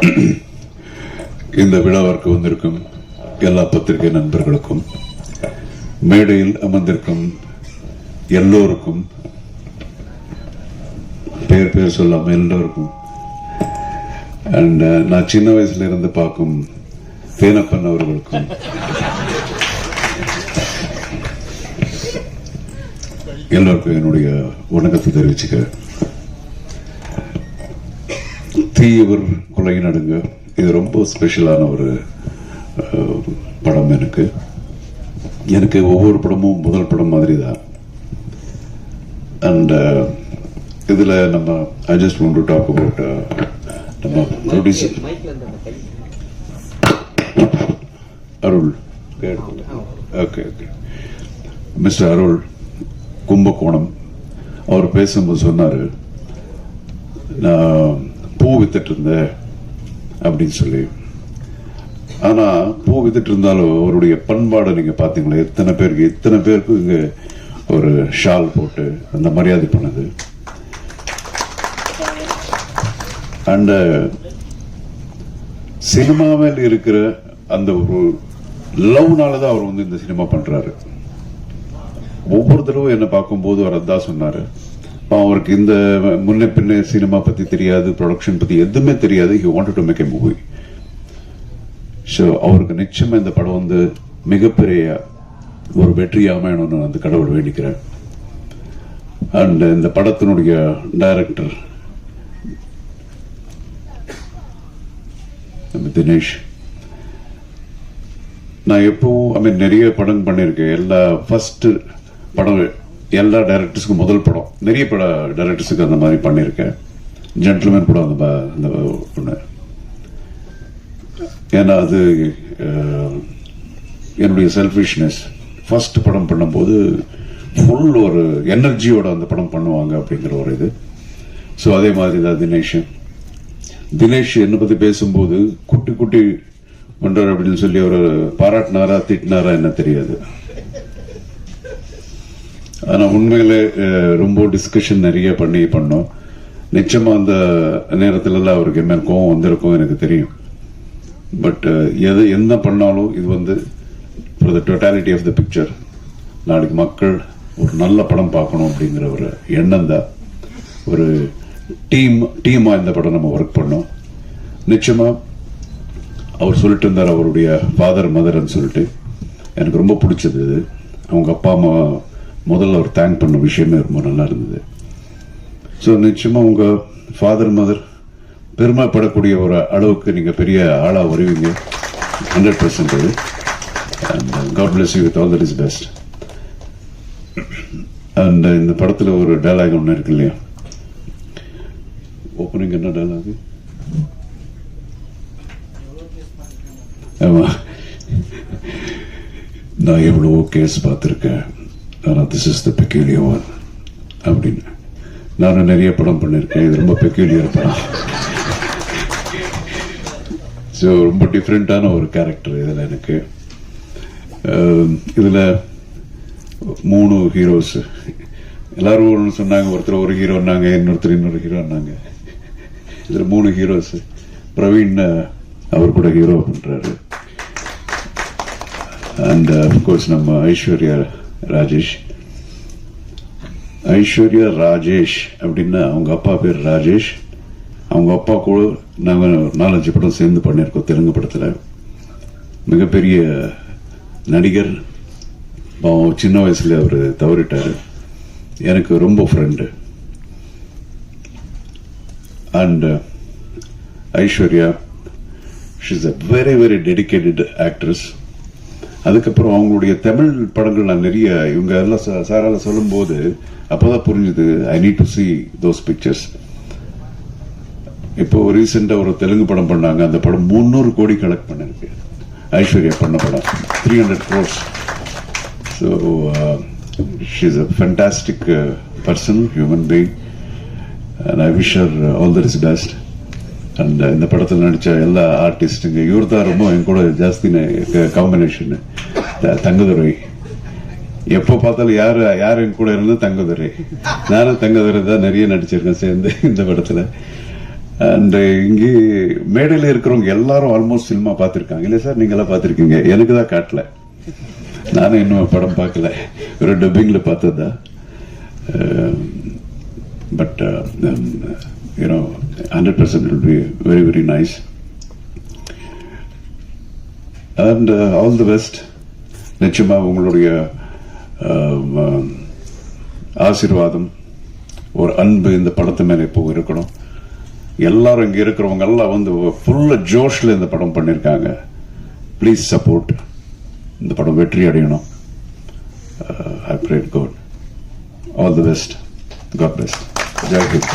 இந்த விழாவிற்கு வந்திருக்கும் எல்லா பத்திரிகை நண்பர்களுக்கும் மேடையில் அமர்ந்திருக்கும் எல்லோருக்கும் பேர் பேர் சொல்லாம எல்லோருக்கும் அண்ட் uh, நான் சின்ன வயசுல இருந்து பார்க்கும் தேனப்பன் அவர்களுக்கும் எல்லோருக்கும் என்னுடைய வணக்கத்தை தெரிவிச்சுக்கிறேன். தீயவர் கொலை நடுங்க இது ரொம்ப ஸ்பெஷலான ஒரு படம் எனக்கு. எனக்கு ஒவ்வொரு படமும் முதல் படம் மாதிரி தான் அண்ட் இதுல நம்ம I just want to talk about நம்ம producer Arul. Okay okay mister Arul Kumbakonam. அவர் பேசும்போது சொன்னாரு நான் பூ வித்துட்டு இருந்த அப்படின்னு சொல்லி. ஆனா பூ வித்துட்டு இருந்தாலும் அவருடைய பண்பாடை நீங்க பாத்தீங்களா எத்தனை பேருக்கு எத்தனை பேருக்கு இங்க ஒரு ஷால் போட்டு அந்த மரியாதை பண்ணது. அண்ட் சினிமாவில் இருக்கிற அந்த ஒரு லவ்னால தான் அவர் வந்து இந்த சினிமா பண்றாரு. ஒவ்வொரு தடவை என்ன பார்க்கும்போது அவர் அதான் சொன்னாரு. அவருக்கு இந்த முன்ன பின்ன சினிமா பத்தி தெரியாது ப்ரொடக்ஷன் பத்தி எதுவுமே தெரியாது. He want to make a movie so அவருக்கு நிச்சயமா இந்த படம் வந்து மிகப்பெரிய ஒரு வெற்றி அமையணும்னு அந்த கடவுள் வேண்டிக்கிறேன். அண்ட் இந்த படத்தினுடைய டைரக்டர் நம்ம தினேஷ். நான் எப்பவும் ஐ மீன் நிறைய படம் பண்ணியிருக்கேன். எல்லா ஃபஸ்ட்டு படம் எல்லா டைரக்டர்ஸுக்கும் முதல் படம். நிறைய பட டைரக்டர்ஸுக்கு அந்த மாதிரி பண்ணியிருக்கேன். ஜென்டில்மேன் படம் அந்த அந்த ஒன்று ஏன்னா அது என்னுடைய செல்ஃபிஷ்னஸ் ஃபர்ஸ்ட் படம் பண்ணும்போது ஃபுல் ஒரு எனர்ஜியோட அந்த படம் பண்ணுவாங்க அப்படிங்கிற ஒரு இது. ஸோ அதே மாதிரி தான் தினேஷ். தினேஷ் என்னை பற்றி பேசும்போது குட்டி குட்டி பண்றாரு அப்படின்னு சொல்லி அவர் பாராட்டினாரா திட்டினாரா என்ன தெரியாது. ஆனால் உண்மையிலே ரொம்ப டிஸ்கஷன் நிறைய பண்ணி பண்ணோம். நிச்சயமா அந்த நேரத்துலலாம் அவருக்கு என்ன கோவம் வந்திருக்கும் எனக்கு தெரியும். பட் எது என்ன பண்ணாலும் இது வந்து for the totality of the picture நாளைக்கு மக்கள் ஒரு நல்ல படம் பார்க்கணும் அப்படிங்கிற ஒரு எண்ணம் தான். ஒரு டீம் டீமாக இந்த படம் நம்ம ஒர்க் பண்ணோம். நிச்சயமா அவர் சொல்லிட்டு இருந்தார் அவருடைய ஃபாதர் மதர்ன்னு சொல்லிட்டு. எனக்கு ரொம்ப பிடிச்சது இது. அவங்க அப்பா அம்மா முதல்ல அவர் தேங்க் பண்ண விஷயமே ரொம்ப நல்லா இருந்தது. ஸோ நிச்சயமாக உங்கள் ஃபாதர் மதர் பெருமைப்படக்கூடிய ஒரு அளவுக்கு நீங்கள் பெரிய ஆளாக வருவீங்க. Hundred percent and God bless you with all that is best and இந்த படத்தில் ஒரு டைலாக் ஒன்று இருக்கு இல்லையா? ஓப்பனிங் என்ன டைலாக் ஆமாம் நான் எவ்வளவோ கேஸ் பார்த்துருக்கேன். ஆனால் this is the peculiar one அப்படின்னு. நானும் நிறைய படம் பண்ணியிருக்கேன் இது ரொம்ப பெக்யூலியர் படம். ஸோ ரொம்ப டிஃப்ரெண்ட்டான ஒரு கேரக்டர் இதில் எனக்கு. இதில் மூணு ஹீரோஸ் எல்லாரும் ஒன்று சொன்னாங்க ஒருத்தர் ஒரு ஹீரோன்னாங்க இன்னொருத்தர் இன்னொரு ஹீரோன்னாங்க இதில் மூணு ஹீரோஸ் பிரவீன் அவர் கூட ஹீரோ பண்ணுறாரு அண்ட் அஃப்கோர்ஸ் நம்ம ஐஸ்வர்யா ராஜேஷ். ஐஸ்வர்யா ராஜேஷ் அப்படின்னா அவங்க அப்பா பேர் ராஜேஷ். அவங்க அப்பா கூட நாங்கள் நாலஞ்சு படம் சேர்ந்து பண்ணியிருக்கோம் தெலுங்கு படத்தில். மிகப்பெரிய நடிகர் சின்ன வயசில் அவர் தவறிட்டார். எனக்கு ரொம்ப friend and Aishwarya she's a very very dedicated actress அதுக்கப்புறம் அவங்களுடைய தமிழ் படங்கள் நான் நிறைய இவங்க எல்லாம் சா- சாரால சொல்லும்போது அப்போதான் புரிஞ்சுது I need to see those pictures இப்போ ரீசெண்டா ஒரு தெலுங்கு படம் பண்ணாங்க அந்த படம் முந்நூறு கோடி கலெக்ட் பண்ணிருக்கு. ஐஸ்வர்யா பண்ண படம் three hundred crores so she's a fantastic person human being and I wish are all the is best அந்த இந்த படத்தில் நடித்த எல்லா ஆர்டிஸ்ட்டுங்க இவர் தான் ரொம்ப என் கூட ஜாஸ்தி காம்பினேஷன் தங்கதுரை. எப்போ பார்த்தாலும் யார் யார் என் கூட இருந்தது? தங்கதுரை. நானும் தங்கதுரை தான் நிறைய நடிச்சிருக்கேன் சேர்ந்து இந்த படத்தில். அண்ட் இங்கே மேடையில் இருக்கிறவங்க எல்லாரும் ஆல்மோஸ்ட் சினிமா பார்த்துருக்காங்க. இல்லை சார் நீங்களாம் பார்த்துருக்கீங்க. எனக்கு தான் காட்டல. நானும் இன்னும் படம் பார்க்கல. ஒரு டப்பிங்கில் பார்த்ததா. But you know hundred percent will be very very nice and all the best நிச்சயமாக உங்களுடைய ஆசீர்வாதம் ஒரு அன்பு இந்த படத்து மேலே இப்போ இருக்கணும். எல்லாரும் இங்கே இருக்கிறவங்க எல்லாம் வந்து ஃபுல்ல ஜோஷில் இந்த படம் பண்ணியிருக்காங்க ப்ளீஸ் சப்போர்ட் இந்த படம் வெற்றி அடையணும். I prayed God all the best God best Jai Hind